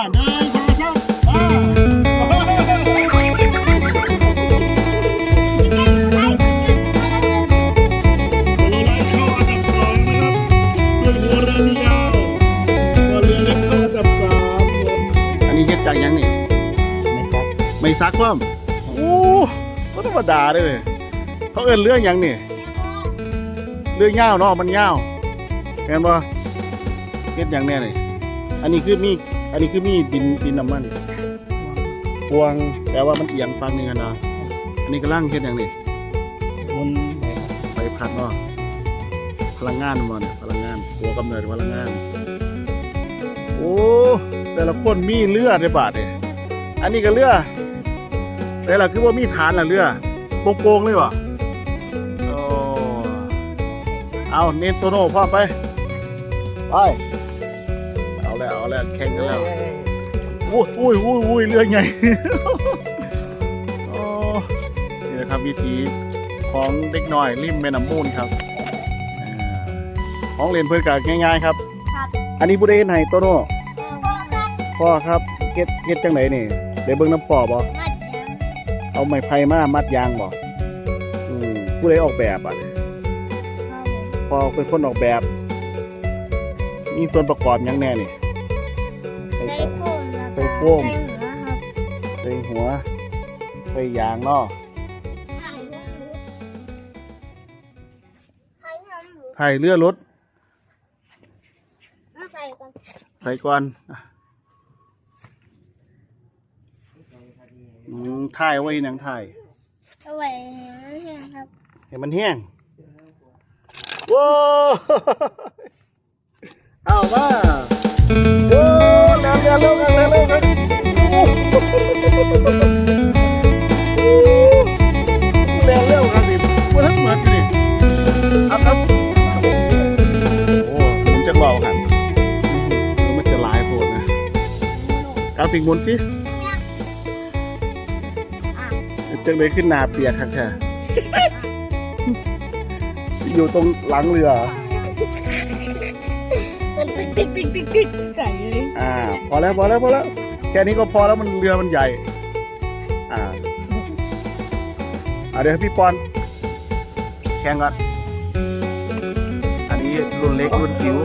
เดินสองสามมาโลไลเข้าอันดับสองนะครับเป็นหัวเรือยาวเราเลี้ยงเขาอับสามอันนี้เฮ็ดจากหยังนี่ไม่ซักไม่ซักความโอ้ก็ธรรมดาเลยเว้ยเขาเอิ้นเรื่องหยังนี่ เรื่องยาวเนาะมันยาวเห็นบ่เฮ็ดหยังแน่นี่ อันนี้คือมี อันนี้คือมีดินดินน้ำมันพวงแปลว่ามันเอียงฟังหนึงกันนะอันนี้กำลังเฮ็ดหยังนี่มุนไปไฟพัดเนาะพลังงานมันเนี่ยพลังงานหัวกำเนิดพลังงาน โอ้แต่ละคนมีเรือในบาทเนี่ยอันนี้ก็เรือแต่ละคือว่ามีฐานละเรือโป่งๆเลยวะโอ้เอาเนนโตโน่พร้อมไป ไปเอา แล้วเอาแล้วแข่งกันแล้วอุ้ยอุ้ยอุ้ยอุ้ยเรือใหญ่โอ้นี่นะครับวิธีของเด็กน้อยริมแม่น้ำมูลครับอ่าของเล่นเพื่อนกันง่ายๆครับครับอันนี้ผู้ใดเห็นให้โตโน่พ่อครับเก็ดเก็ดจังไหนนี่ได้เบิ่งน้ำพ่อบ่มัดยังเอาไม้ไผ่มามัดยางบ่อืมผู้ใดออกแบบอะครับผมพ่อเป็นคนออกแบบ มีส่วนประกอบหยังแน่นี่ ใส่โฟมใส่หัวครับใส่หัว ใส่ยางเนาะใส่หัวหมูไผ่เรือรถมาใส่ก่อนใส่ก่อนอะอืมถ่ายเอาไว้หนังถ่ายเอาไว้ให้มันแห้งครับให้มันแห้งว้าวเอามา เอาครับโอ้ผมจะบอกกันมันจะหลายโพดนะกราฟิกหมุนสิจะเลยขึ้นหนาเปียกครับแค่อยู่ตรงหลังเรือ มันติ๊กติ๊กติ๊กติ๊กติ๊กใส่เลยอ่า พอแล้วพอแล้วพอแล้ว แค่นี้ก็พอแล้วมันเรือมันใหญ่ อ่าอ่าเดี๋ยวให้พี่ปอนแข่งก่อนอันนี้ รุ่นเล็กรุ่นจิ๋ว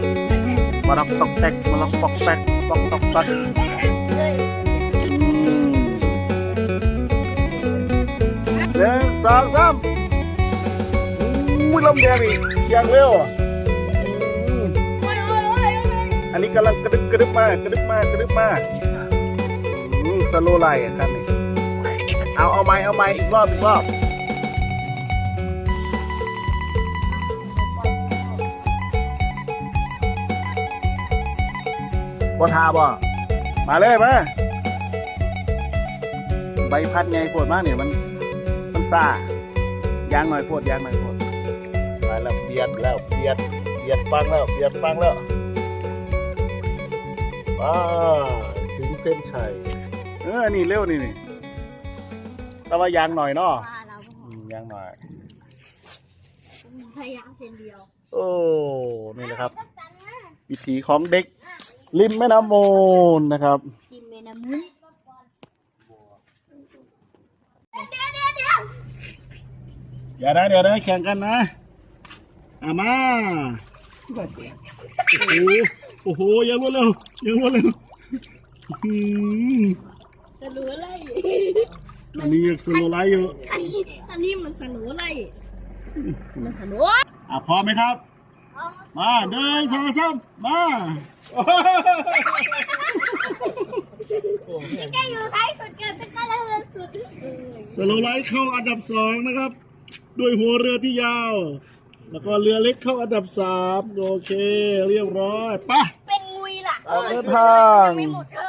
มารับตอกแตกมารับตอกแตกตอกตอกตักอืมหนึ่งสองสามอุ้ยลมแดงอีกอย่างเร็วอะอืมโอ้ยโอ้ยโอ้ยโอ้ยอันนี้กำลังกระดึบกระดึบมากระดึบมากระดึบมาอืมสโลไลท์อะครับนี่เอาเอาไม้เอาไม้อีกรอบอีกรอบ บ่ทาบ่มาเลยมาใบพัดไงโพดมากเนี่ยมันมันซ่ายางหน่อยโพดยางหน่อยโพดมาแล้วเบียดแล้วเบียดเบียดฟังแล้วเบียดฟังแล้วว้าถึงเส้นชัยเออนี่เร็วนี่นี่แต่ว่ายางหน่อยเนาะปลาเราอืมยางหน่อยพยายามเพียงเดียว โอ้นี่นะครับ วิถีของเด็ก ริมแม่น้ำมูลนะครับ กินเมนามุ้ยเดี๋ยวเดี๋ยวเดี๋ยวอย่าได้เดี๋ยวได้แข่งกันนะอามาโอ้โหโอ้โหอยังรวดเร็วอยังรวดเร็วอืมสนุกอะไรอันนี้ยังสโลไลท์อยู่อันนี้อันนี้มันสนุกอะไรมันสนุกอะพร้อมไหมครับ มาเดินสองสามมาแกอยู่ท้ายสุดเกินเป็นข้าราชการสุดสโลไลท์เข้าอันดับสองนะครับ ด้วยหัวเรือที่ยาว แล้วก็เรือเล็กเข้าอันดับสามโอเค เรียบร้อยไปะเป็นงุยล่ะออกเดินทาง ไม่หมดเล